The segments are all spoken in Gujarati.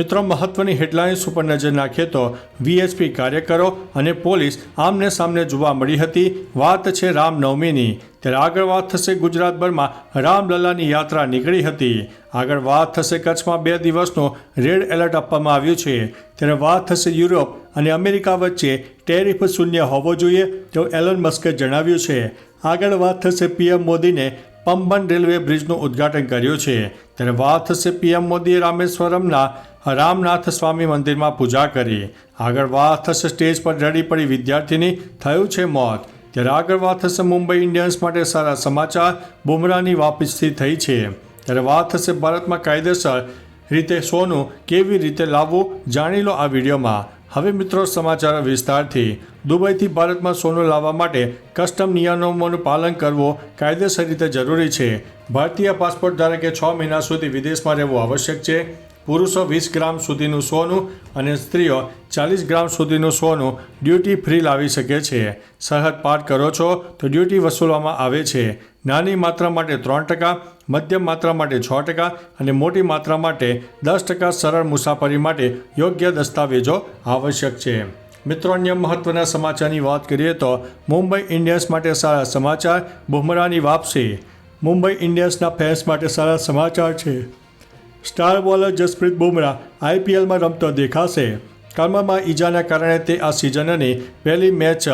મિત્રો, મહત્વની હેડલાઇન્સ ઉપર નજર નાખીએ તો વીએચપી કાર્યકરો અને પોલીસ આમને સામને જોવા મળી હતી. વાત છે રામનવમીની. ત્યારે આગળ વાત થશે ગુજરાતભરમાં રામલલ્લાની યાત્રા નીકળી હતી. આગળ વાત થશે કચ્છમાં બે દિવસનો રેડ એલર્ટ આપવામાં આવ્યું છે. ત્યારે વાત થશે યુરોપ અને અમેરિકા વચ્ચે ટેરિફ શૂન્ય હોવો જોઈએ, તેવું એલન મસ્કે જણાવ્યું છે. આગળ વાત થશે પીએમ મોદીને પંબન રેલવે બ્રિજનું ઉદ્ઘાટન કર્યું છે. ત્યારે વાત થશે પીએમ મોદીએ રામેશ્વરમના રામનાથ સ્વામી મંદિરમાં પૂજા કરી. આગળ વાત થશે સ્ટેજ પર રડી પડી વિદ્યાર્થીની થયું છે મોત. ત્યારે આગળ વાત થશે મુંબઈ ઇન્ડિયન્સ માટે સારા સમાચાર. બુમરાહની વાપસી થઈ છે. ત્યારે વાત થશે ભારતમાં કાયદેસર રીતે સોનું કેવી રીતે લાવવું જાણી લો આ વિડીયોમાં. હવે મિત્રો સમાચાર વિસ્તારથી. દુબઈથી ભારતમાં સોનું લાવવા માટે કસ્ટમ નિયમોનું પાલન કરવું કાયદેસર રીતે જરૂરી છે. ભારતીય પાસપોર્ટ ધારકે છ મહિના સુધી વિદેશમાં રહેવું આવશ્યક છે. પુરુષો વીસ ગ્રામ સુધીનું સોનું અને સ્ત્રીઓ ચાલીસ ગ્રામ સુધીનું સોનું ડ્યુટી ફ્રી લાવી શકે છે. સરહદ પાર કરો છો તો ડ્યુટી વસૂલવામાં આવે છે. નાની માત્રા માટે ત્રણ ટકા, મધ્યમ માત્રા માટે છ ટકા અને મોટી માત્રા માટે દસ ટકા સરળ મુસાફરી માટે યોગ્ય દસ્તાવેજો આવશ્યક છે. મિત્રો, અન્ય મહત્વના સમાચારની વાત કરીએ તો મુંબઈ ઇન્ડિયન્સ માટે સારા સમાચાર બુમરાની વાપસી. મુંબઈ ઇન્ડિયન્સના ફેન્સ માટે સારા સમાચાર છે. સ્ટાર બોલર જસપ્રીત બુમરાહ આઈપીએલમાં રમતો દેખાશે. કમરમાં ઈજાના કારણે તે આ સિઝનની પહેલી મેચ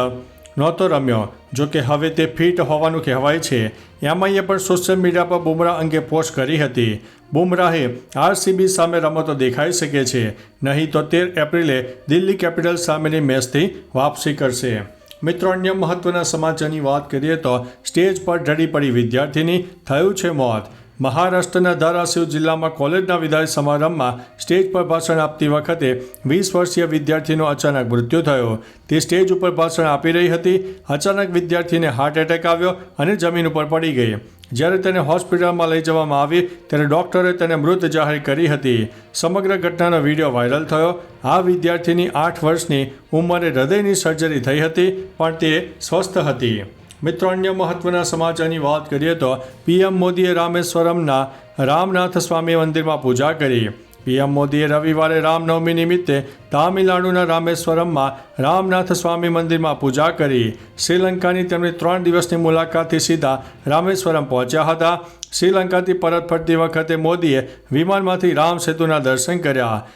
નહોતો રમ્યો. જો કે હવે તે ફિટ હોવાનું કહેવાય છે. એમઆઈએ પણ સોશિયલ મીડિયા પર બુમરાહ અંગે પોસ્ટ કરી હતી. બુમરાહે આરસીબી સામે રમતો દેખાઈ શકે છે. નહીં તો તેર એપ્રિલે દિલ્હી કેપિટલ સામેની મેચથી વાપસી કરશે. મિત્રો, અન્ય મહત્વના સમાચારની વાત કરીએ તો સ્ટેજ પર ઢળી પડી વિદ્યાર્થીની થયું છે મોત. મહારાષ્ટ્રના ધારાશિવ જિલ્લામાં કોલેજના વિદાય સમારંભમાં સ્ટેજ પર ભાષણ આપતી વખતે વીસ વર્ષીય વિદ્યાર્થીનો અચાનક મૃત્યુ થયો. તે સ્ટેજ ઉપર ભાષણ આપી રહી હતી. અચાનક વિદ્યાર્થીને હાર્ટ એટેક આવ્યો અને જમીન ઉપર પડી ગઈ. જ્યારે તેને હોસ્પિટલમાં લઈ જવામાં આવી, ત્યારે ડૉક્ટરે તેને મૃત જાહેર કરી હતી. સમગ્ર ઘટનાનો વીડિયો વાયરલ થયો. આ વિદ્યાર્થીની આઠ વર્ષની ઉંમરે હૃદયની સર્જરી થઈ હતી, પણ તે સ્વસ્થ હતી. મિત્રો, અન્ય મહત્વના સમાચારની વાત કરીએ તો પીએમ મોદીએ રામેશ્વરમના રામનાથ સ્વામી મંદિરમાં પૂજા કરી. પીએમ મોદીએ રવિવારે રામનવમી નિમિત્તે તામિલનાડુના રામેશ્વરમમાં રામનાથ સ્વામી મંદિરમાં પૂજા કરી. શ્રીલંકાની તેમની ત્રણ દિવસની મુલાકાતથી સીધા રામેશ્વરમ પહોંચ્યા હતા. શ્રીલંકાથી પરત ફરતી વખતે મોદીએ વિમાનમાંથી રામ સેતુના દર્શન કર્યા.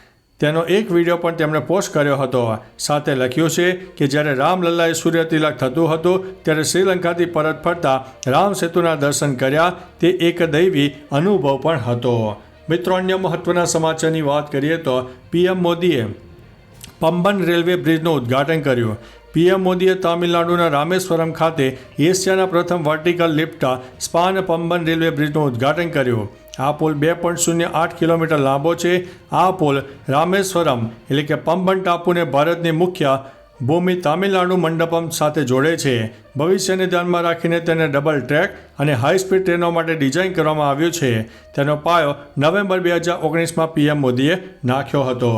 તેનો એક વીડિયો પણ તેમણે પોસ્ટ કર્યો હતો. સાથે લખ્યું છે કે જ્યારે રામલલ્લાએ સૂર્ય તિલક થતું હતું, ત્યારે શ્રીલંકાથી પરત ફરતા રામ સેતુના દર્શન કર્યા. તે એક દૈવી અનુભવ પણ હતો. મિત્રો, અન્ય મહત્વના સમાચારની વાત કરીએ તો પીએમ મોદીએ પંબન રેલવે બ્રિજનું ઉદ્ઘાટન કર્યું. પીએમ મોદીએ તામિલનાડુના રામેશ્વરમ ખાતે એશિયાના પ્રથમ vertical lift span Pamban railway બ્રિજનું ઉદ્ઘાટન કર્યું. આ પુલ બે પોઈન્ટ શૂન્ય આઠ કિલોમીટર લાંબો છે. આ પુલ રામેશ્વરમ એટલે કે પંબન ટાપુને ભારતની મુખ્ય ભૂમિ તામિલનાડુ મંડપમ સાથે જોડે છે. ભવિષ્યને ધ્યાનમાં રાખીને તેને ડબલ ટ્રેક અને હાઈ સ્પીડ ટ્રેનો માટે ડિઝાઇન કરવામાં આવ્યું છે. તેનો પાયો નવેમ્બર બે હજાર ઓગણીસમાં પીએમ મોદીએ નાખ્યો હતો.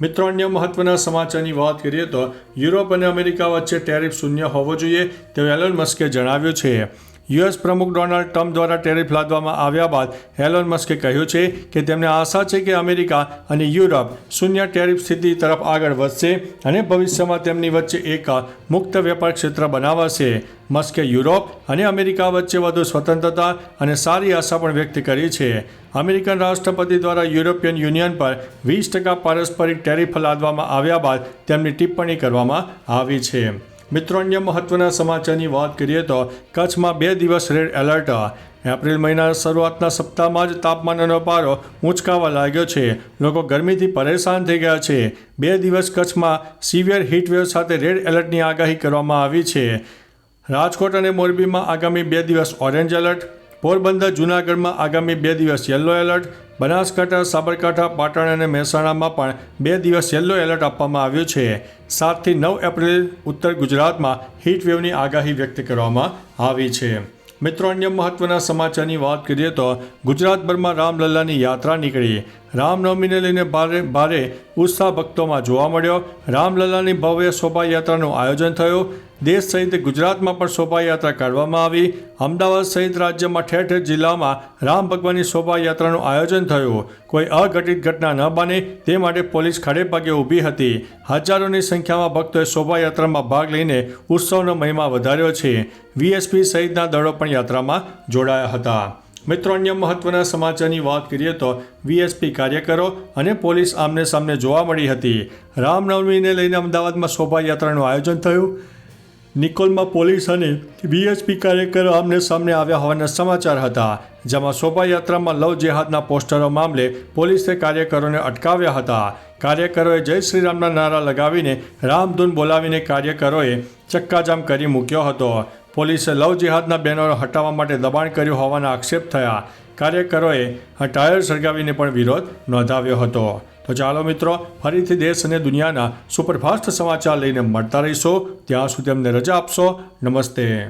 મિત્રો, અન્ય મહત્વના સમાચારની વાત કરીએ તો યુરોપ અને અમેરિકા વચ્ચે ટેરિફ શૂન્ય હોવો જોઈએ તેવું એલોન મસ્કે જણાવ્યું છે. યુએસ પ્રમુખ ડોનાલ્ડ ટ્રમ્પ દ્વારા ટેરિફ લાદવામાં આવ્યા બાદ એલોન મસ્કે કહ્યું છે કે તેમને આશા છે કે અમેરિકા અને યુરોપ શૂન્ય ટેરિફ સ્થિતિ તરફ આગળ વધશે અને ભવિષ્યમાં તેમની વચ્ચે એક મુક્ત વેપાર ક્ષેત્ર બનાવાશે. મસ્કે યુરોપ અને અમેરિકા વચ્ચે વધુ સ્વતંત્રતા અને સારી આશા પણ વ્યક્ત કરી છે. અમેરિકન રાષ્ટ્રપતિ દ્વારા યુરોપિયન યુનિયન પર વીસ ટકા પારસ્પરિક ટેરિફ લાદવામાં આવ્યા બાદ તેમની ટિપ્પણી કરવામાં આવી છે. મિત્રો, અન્ય મહત્વના સમાચારની વાત કરીએ તો કચ્છમાં બે દિવસ રેડ એલર્ટ. એપ્રિલ મહિના શરૂઆતના સપ્તાહમાં જ તાપમાનનો પારો ઊંચકાવા લાગ્યો છે. લોકો ગરમીથી પરેશાન થઈ ગયા છે. બે દિવસ કચ્છમાં સિવિયર હીટવેવ સાથે રેડ એલર્ટની આગાહી કરવામાં આવી છે. રાજકોટ અને મોરબીમાં આગામી બે દિવસ ઓરેન્જ એલર્ટ. પોરબંદર, જૂનાગઢમાં આગામી બે દિવસ યલો એલર્ટ. બનાસકાંઠા, સાબરકાંઠા, પાટણ અને મહેસાણામાં પણ બે દિવસ યલો એલર્ટ આપવામાં આવ્યું છે. સાતથી નવ એપ્રિલ ઉત્તર ગુજરાતમાં હીટવેવની આગાહી વ્યક્ત કરવામાં આવી છે. મિત્રો, અન્ય મહત્વના સમાચારની વાત કરીએ તો ગુજરાતભરમાં રામલલ્લાની યાત્રા નીકળી. રામનવમીને લઈને ભારે ભારે ઉત્સાહ ભક્તોમાં જોવા મળ્યો. રામલલાની ભવ્ય શોભાયાત્રાનું આયોજન થયું. દેશ સહિત ગુજરાતમાં પણ શોભાયાત્રા કાઢવામાં આવી. અમદાવાદ સહિત રાજ્યમાં ઠેર ઠેર જિલ્લામાં રામ ભગવાનની શોભાયાત્રાનું આયોજન થયું. કોઈ અઘટિત ઘટના ન બને તે માટે પોલીસ ખડે પગે ઊભી હતી. હજારોની સંખ્યામાં ભક્તોએ શોભાયાત્રામાં ભાગ લઈને ઉત્સવનો મહિમા વધાર્યો છે. વીએસપી સહિતના દળો પણ યાત્રામાં જોડાયા હતા. મિત્રો, અન્ય મહત્વના સમાચારની વાત કરીએ તો વીએસપી કાર્યકરો અને પોલીસ આમને સામને જોવા મળી હતી. રામનવમીને લઈને અમદાવાદમાં શોભાયાત્રાનું આયોજન થયું. નિકોલમાં પોલીસ અને વીએસપી કાર્યકરો આમને સામને આવ્યા હોવાના સમાચાર હતા, જેમાં શોભાયાત્રામાં લવ જેહાદના પોસ્ટરો મામલે પોલીસે કાર્યકરોને અટકાવ્યા હતા. કાર્યકરોએ જય શ્રી રામના નારા લગાવીને રામધૂન બોલાવીને કાર્યકરોએ ચક્કાજામ કરી મૂક્યો હતો. પોલીસે લવ જિહાદના બેનરો હટાવવા માટે દબાણ કર્યું હોવાના આક્ષેપ થયા. કાર્યકરોએ ટાયર સળગાવીને પણ વિરોધ નોંધાવ્યો હતો. તો ચાલો મિત્રો, ફરીથી દેશ અને દુનિયાના સુપરફાસ્ટ સમાચાર લઈને મળતા રહીશો. ત્યાં સુધી અમને રજા આપશો. નમસ્તે.